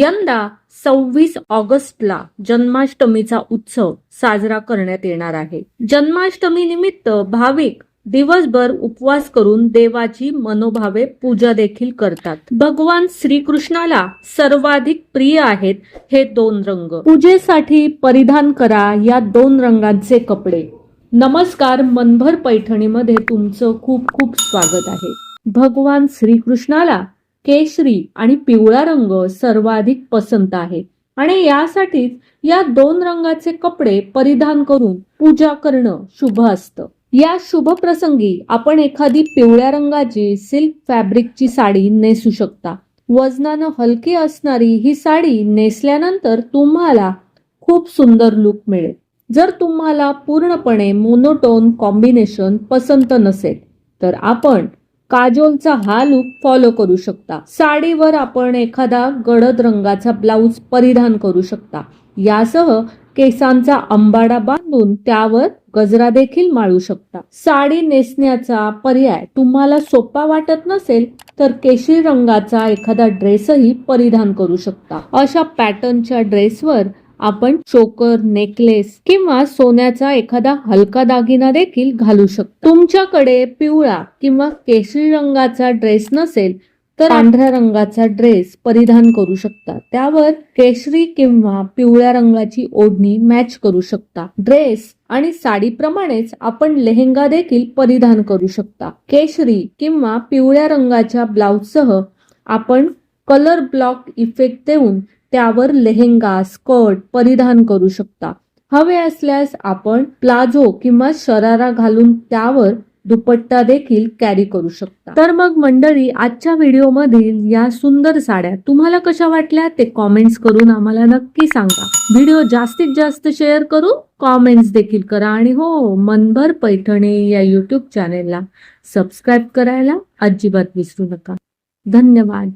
यंदा सव्वीस ऑगस्टला जन्माष्टमीचा उत्सव साजरा करण्यात येणार आहे. जन्माष्टमी निमित्त भाविक दिवसभर उपवास करून देवाची मनोभावे पूजा देखील करतात. भगवान श्रीकृष्णाला सर्वाधिक प्रिय आहेत हे दोन रंग. पूजेसाठी परिधान करा या दोन रंगांचे कपडे. नमस्कार मनभर पैठणीमध्ये तुमचं खूप खूप स्वागत आहे. भगवान श्रीकृष्णाला केशरी आणि पिवळा रंग सर्वाधिक पसंत आहे. आणि यासाठीच या दोन रंगाचे कपडे परिधान करून पूजा करणं शुभ असतं. या शुभ प्रसंगी आपण एखादी पिवळ्या रंगाची सिल्क फॅब्रिकची साडी नेसू शकता. वजनानं हलकी असणारी ही साडी नेसल्यानंतर तुम्हाला खूप सुंदर लुक मिळेल. जर तुम्हाला पूर्णपणे मोनोटोन कॉम्बिनेशन पसंत नसेल तर आपण काजोलचा हा लुक फॉलो करू शकता. साडीवर आपण एखादा गडद रंगाचा ब्लाऊज परिधान करू शकता. यासह केसांचा अंबाडा बांधून त्यावर गजरा देखील माळू शकता. साडी नेसण्याचा पर्याय तुम्हाला सोपा वाटत नसेल तर केशरी रंगाचा एखादा ड्रेसही परिधान करू शकता. अशा पॅटर्नच्या ड्रेसवर आपण चोकर नेकलेस किंवा सोन्याचा एखादा हलका दागिना देखील घालू शकता. तुमच्याकडे पिवळा किंवा केशरी रंगाचा ड्रेस नसेल तर पांढऱ्या रंगाचा ड्रेस परिधान करू शकता. त्यावर केशरी किंवा पिवळ्या रंगाची ओढणी मॅच करू शकता. ड्रेस आणि साडीप्रमाणेच आपण लेहंगा देखील परिधान करू शकता. केशरी किंवा पिवळ्या रंगाच्या ब्लाउजसह आपण कलर ब्लॉक इफेक्ट देऊन त्यावर लेहेंगा स्कर्ट परिधान करू शकता. हवे असल्यास आपण प्लाझो किंवा शरारा घालून त्यावर दुपट्टा देखील कॅरी करू शकता. तर मग मंडळी आजच्या व्हिडिओमधील या सुंदर साड्या तुम्हाला कशा वाटल्या ते कॉमेंट्स करून आम्हाला नक्की सांगा. व्हिडिओ जास्तीत जास्त शेअर करून कॉमेंट्स देखील करा आणि हो मनभर पैठणे या युट्यूब चॅनेलला सबस्क्राईब करायला अजिबात विसरू नका. धन्यवाद.